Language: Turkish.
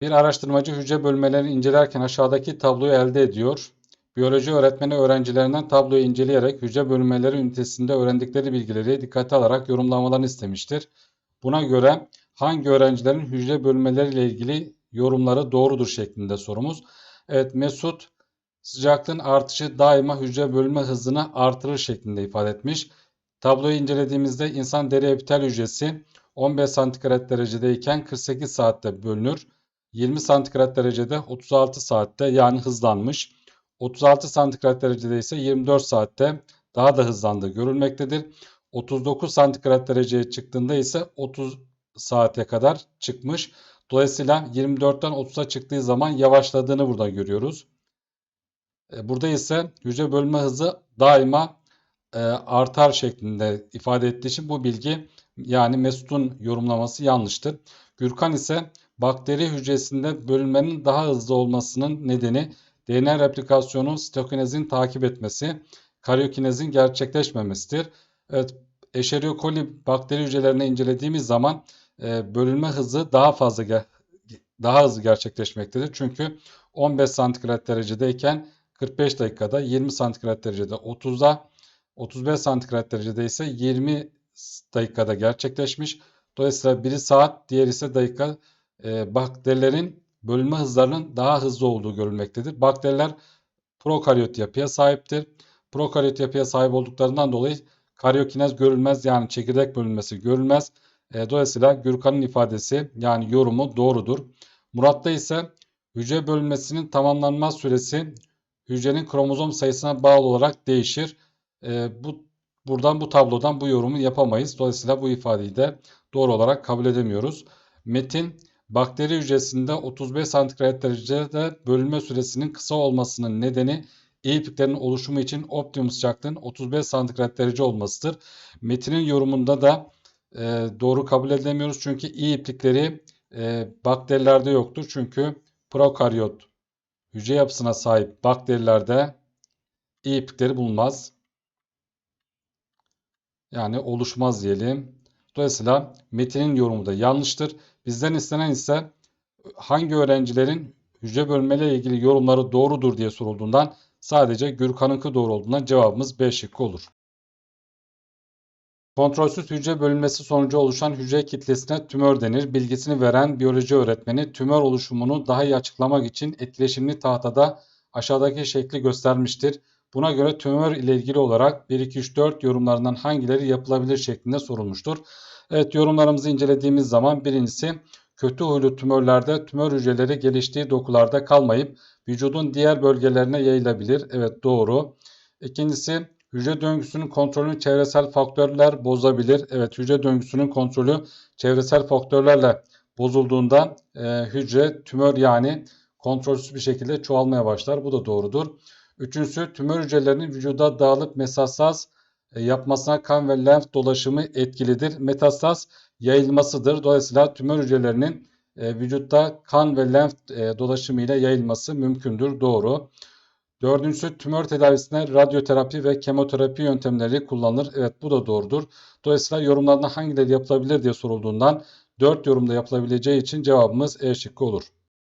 Bir araştırmacı hücre bölmelerini incelerken aşağıdaki tabloyu elde ediyor. Biyoloji öğretmeni öğrencilerinden tabloyu inceleyerek hücre bölünmeleri ünitesinde öğrendikleri bilgileri dikkate alarak yorumlamalarını istemiştir. Buna göre hangi öğrencilerin hücre bölünmeleriyle ilgili yorumları doğrudur şeklinde sorumuz. Evet Mesut sıcaklığın artışı daima hücre bölünme hızını artırır şeklinde ifade etmiş. Tabloyu incelediğimizde insan deri epitel hücresi 15 santigrat derecedeyken 48 saatte bölünür. 20 santigrat derecede 36 saatte yani hızlanmış. 36 santigrat derecede ise 24 saatte daha da hızlandığı görülmektedir. 39 santigrat dereceye çıktığında ise 30 saate kadar çıkmış. Dolayısıyla 24'ten 30'a çıktığı zaman yavaşladığını burada görüyoruz. E, burada ise hücre bölünme hızı daima e, artar şeklinde ifade ettiği için bu bilgi yani Mesut'un yorumlaması yanlıştır. Gürkan ise bakteri hücresinde bölünmenin daha hızlı olmasının nedeni DNA replikasyonu sitokinezin takip etmesi, karyokinezin gerçekleşmemesidir. Evet, Escherichia coli bakteri hücrelerini incelediğimiz zaman e, bölünme hızı daha fazla daha hızlı gerçekleşmektedir. Çünkü 15 santigrat derecedeyken 45 dakikada, 20 santigrat derecede 30'da, 35 santigrat derecede ise 20 dakikada gerçekleşmiş. Dolayısıyla biri saat, diğeri ise dakika e, bakterilerin bölünme hızlarının daha hızlı olduğu görülmektedir. Bakteriler prokaryot yapıya sahiptir. Prokaryot yapıya sahip olduklarından dolayı karyokinez görülmez yani çekirdek bölünmesi görülmez. E, dolayısıyla Gürkan'ın ifadesi yani yorumu doğrudur. Murat'ta ise hücre bölünmesinin tamamlanma süresi hücrenin kromozom sayısına bağlı olarak değişir. E, bu buradan bu tablodan bu yorumu yapamayız. Dolayısıyla bu ifadeyi de doğru olarak kabul edemiyoruz. Metin bakteri hücresinde 35 santigrat derecede bölünme süresinin kısa olmasının nedeni iyi oluşumu için optimum sıcaklığın 35 santigrat derece olmasıdır. Metinin yorumunda da e, doğru kabul edemiyoruz çünkü iyi iplikleri e, bakterilerde yoktur. Çünkü prokaryot hücre yapısına sahip bakterilerde iyi iplikleri bulunmaz. Yani oluşmaz diyelim. Dolayısıyla metinin yorumu da yanlıştır. Bizden istenen ise hangi öğrencilerin hücre bölmeyle ilgili yorumları doğrudur diye sorulduğundan sadece Gürkan'ınki doğru olduğundan cevabımız B şıkkı olur. Kontrolsüz hücre bölünmesi sonucu oluşan hücre kitlesine tümör denir. Bilgisini veren biyoloji öğretmeni tümör oluşumunu daha iyi açıklamak için etkileşimli tahtada aşağıdaki şekli göstermiştir. Buna göre tümör ile ilgili olarak 1, 2, 3, 4 yorumlarından hangileri yapılabilir şeklinde sorulmuştur. Evet yorumlarımızı incelediğimiz zaman birincisi kötü huylu tümörlerde tümör hücreleri geliştiği dokularda kalmayıp vücudun diğer bölgelerine yayılabilir. Evet doğru. İkincisi hücre döngüsünün kontrolünü çevresel faktörler bozabilir. Evet hücre döngüsünün kontrolü çevresel faktörlerle bozulduğunda e, hücre tümör yani kontrolsüz bir şekilde çoğalmaya başlar. Bu da doğrudur. Üçüncüsü tümör hücrelerinin vücuda dağılıp mesasaz e, yapmasına kan ve lenf dolaşımı etkilidir. Metastaz yayılmasıdır. Dolayısıyla tümör hücrelerinin e, vücutta kan ve lenf e, dolaşımı ile yayılması mümkündür. Doğru. Dördüncüsü tümör tedavisine radyoterapi ve kemoterapi yöntemleri kullanılır. Evet bu da doğrudur. Dolayısıyla yorumlarında hangileri yapılabilir diye sorulduğundan 4 yorumda yapılabileceği için cevabımız E şıkkı olur.